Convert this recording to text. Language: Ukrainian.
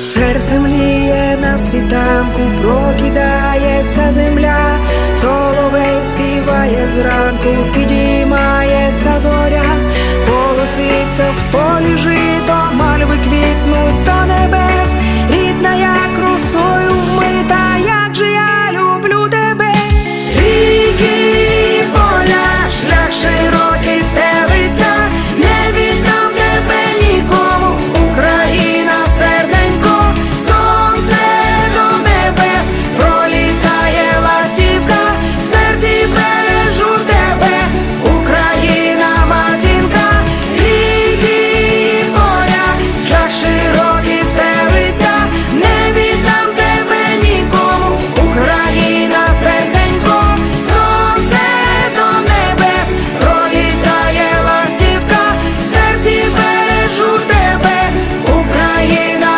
Серце мліє на світанку, прокидається земля, соловей співає зранку, підіймається зоря, полоситься в полі жито,